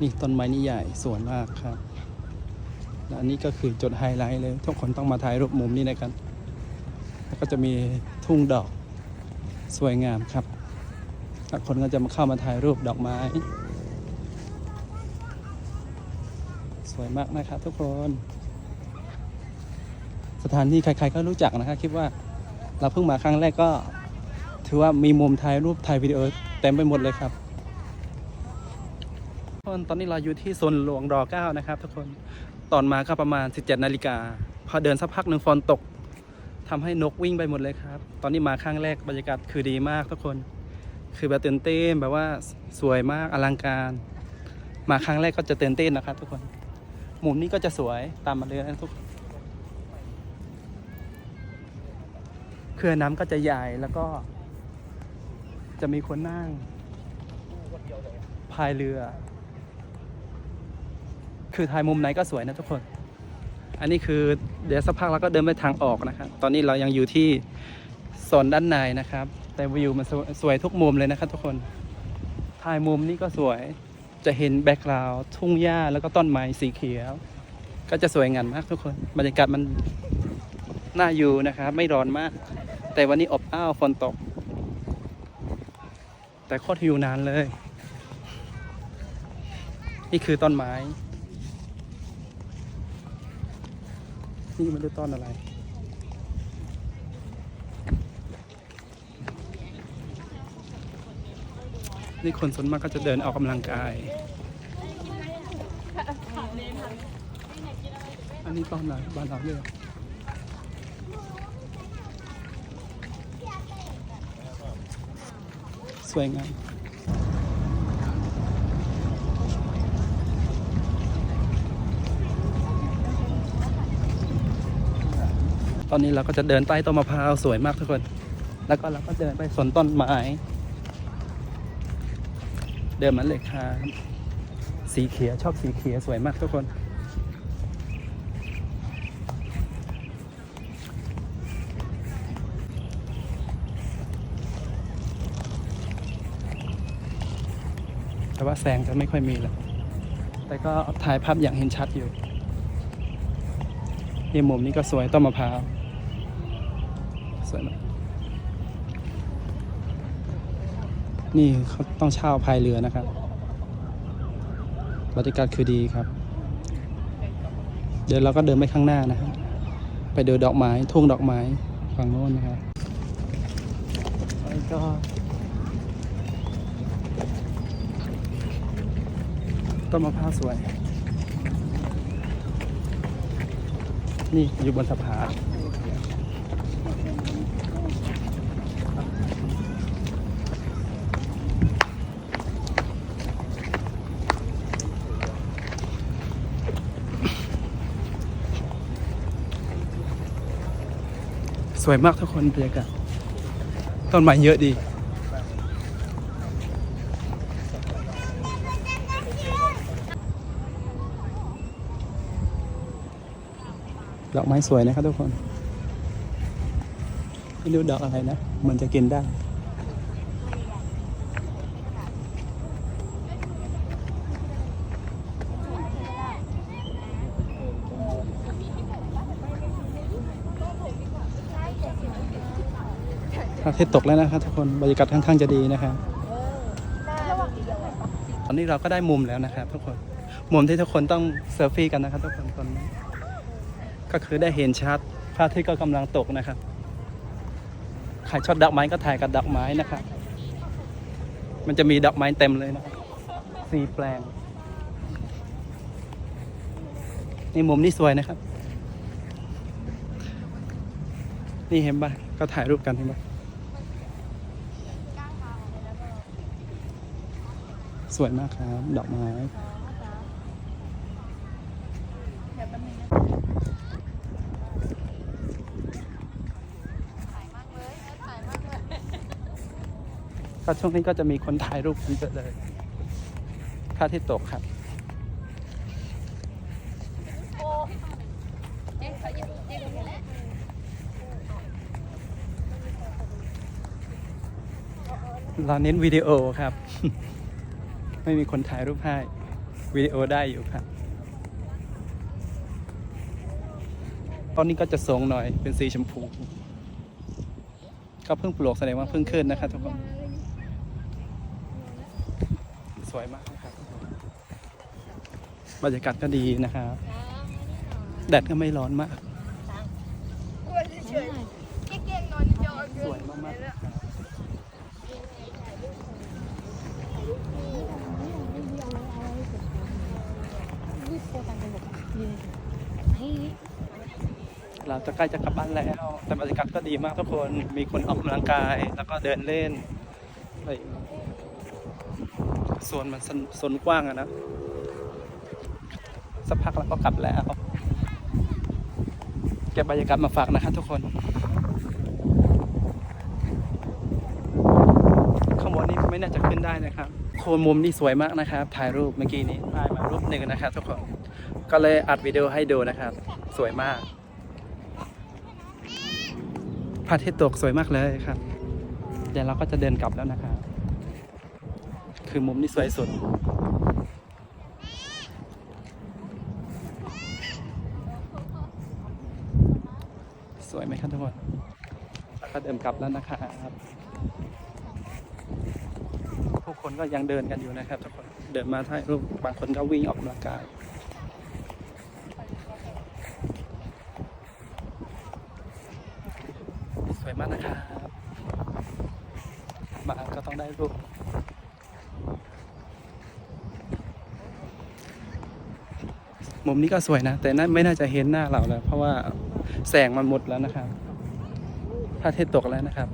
นี่ต้นไม้นี่ใหญ่สวยมากครับและอันนี้ก็คือจุดไฮไลท์เลย ทุกคนต้องมาถ่ายรูปมุมนี้นะครับ แล้วก็จะมีทุ่งดอกสวยงามครับแล้วคนก็จะมาเข้ามาถ่ายรูปดอกไม้ สวยมากนะครับทุกคน สถานที่ใครๆก็รู้จักนะครับคิดว่าเราเพิ่งมาครั้งแรกก็ ถือว่ามีมุมถ่ายรูปถ่ายวิดีโอเต็มไปหมดเลยครับ น ตอนนี้เราอยู่ที่โซนหลวงรอเก้านะครับ ทุกคนตอนมาก็ประมาณ 17นาฬิกาพอเดินสักพักหนึ่งฝนตกทำให้นกวิ่งไปหมดเลยครับ ตอนนี้มาครั้งแรกบรรยากาศคือดีมากทุกคน คือแบบตื่นเต้นแบบว่าสวยมากอลังการ มาครั้งแรกก็จะตื่นเต้นนะครับ ทุกคนมุมนี้ก็จะสวยตามมาเลยนะทุกคนเครือน้ำก็จะใหญ่แล้วก็ จะมีคนนั่งพายเรือ คือถ่ายมุมไหนก็สวยนะทุกคน อันนี้คือเดี๋ยวสักพักเราก็เดินไปทางออกนะครับ ตอนนี้เรายังอยู่ที่โซนด้านในนะครับ แต่วิวมันสวยทุกมุมเลยนะครับทุกคน ถ่ายมุมนี้ก็สวย จะเห็นแบ็กกราวด์ทุ่งหญ้าแล้วก็ต้นไม้สีเขียว ก็จะสวยงามมากทุกคน บรรยากาศมันน่าอยู่นะครับ ไม่ร้อนมาก แต่วันนี้อบอ้าวฝนตก แต่โคตรหิวนานเลย นี่คือต้นไม้ นี่ไม่รู้ต้นอะไร นี่คนส่วนมากก็จะเดินออกกำลังกาย อันนี้ต้นอะไรบ้านเราเลยเหรอสวยงาม อนนี้เราก็จะเดินใต้ต้นมะพร้าวสวยมากทุกคน แล้วก็เราก็เดินไปสวนต้นไม้ เดินมาเลยครับสีเขียวชอบสีเขียวสวยมากทุกคนแต่ว่าแสงจะไม่ค่อยมีแล้ว แต่ก็ถ่ายภาพอย่างเห็นชัดอยู่นี่มุมนี้ก็สวยต้นมะพร้าว สวยมากนี่เขาต้องเช่าพายเรือนะครับบรรยากาศคือดีครับ เดี๋ยวเราก็เดินไปข้างหน้านะครับไปดูดอกไม้ทุ่งดอกไม้ฝั่งโน้นนะครับแล้วก็ต้นมะพร้าวสวย นี่อยู่บนสะพาน สวยมากทุกคนบรรยากาศต้นไม้เยอะดี ดอกไม้สวยนะครับทุกคน ไม่รู้ดอกอะไรนะ มันจะกินได้ พระอาทิตย์ตกแล้วนะครับทุกคนบรรยากาศค่อนข้างจะดีนะครับตอนนี้เราก็ได้มุมแล้วนะครับ ทุกคนมุมที่ทุกคนต้องเซลฟี่กันนะครับทุกคนตอนนี้ก็คือได้เห็นชัดพระอาทิตย์ก็กำลังตกนะครับใครชอบดอกไม้ก็ถ่ายกับดอกไม้นะครับมันจะมีดอกไม้เต็มเลยนะครับสีแปลงนี่มุมนี้สวยนะครับ นี่เห็นปะก็ถ่ายรูปกันเห็นปะ สวยมากครับ ดอกไม้ก็ช่วงนี้ก็จะมีคนถ่ายรูปกันเยอะเลยพระอาทิตย์ตกครับเราเน้นวิดีโอครับ ไม่มีคนถ่ายรูปให้วิดีโอได้อยู่ครับ ตอนนี้ก็จะทรงหน่อยเป็นสีชมพู ก็เพิ่งปลวกแสดงว่าเพิ่งขึ้นนะครับทุกคน สวยมากนะครับบรรยากาศก็ดีนะครับ แดดก็ไม่ร้อนมาก สวยมากๆนะครับ เรา จะใกล้จะกลับบ้านแล้ว แต่บรรยากาศก็ดีมากทุกคน มีคนออกกำลังกาย แล้วก็เดินเล่นส่วนมันสนสนกว้างอะนะ สักพักแล้วก็กลับแล้ว เก็บบรรยากาศมาฝากนะครับทุกคน ข้างบนนี้ไม่น่าจะขึ้นได้นะครับ โคนมุมนี่สวยมากนะครับ ถ่ายรูปเมื่อกี้นี้ถ่ายมารูปหนึ่งนะครับทุกคน ก็เลยอัดวิดีโอให้ดูนะครับ สวยมาก พระอาทิตย์ตกสวยมากเลยครับ เดี๋ยวเราก็จะเดินกลับแล้วนะครับ คือมุมนี้สวยสุด สวยไหมครับทุกคนแล้วก็เดินกลับแล้วนะครับผู้คนก็ยังเดินกันอยู่นะครับทุกคน เดินมาถ่ายรูป บางคนก็วิ่งออกกำลังกาย วยมากนะครับ มาก็ต้องได้รูปมุมนี้ก็สวยนะ แต่น่าไม่น่าจะเห็นหน้าเราแล้ว เพราะว่าแสงมันหมดแล้วนะครับพระอาทิตย์ตกแล้วนะครับ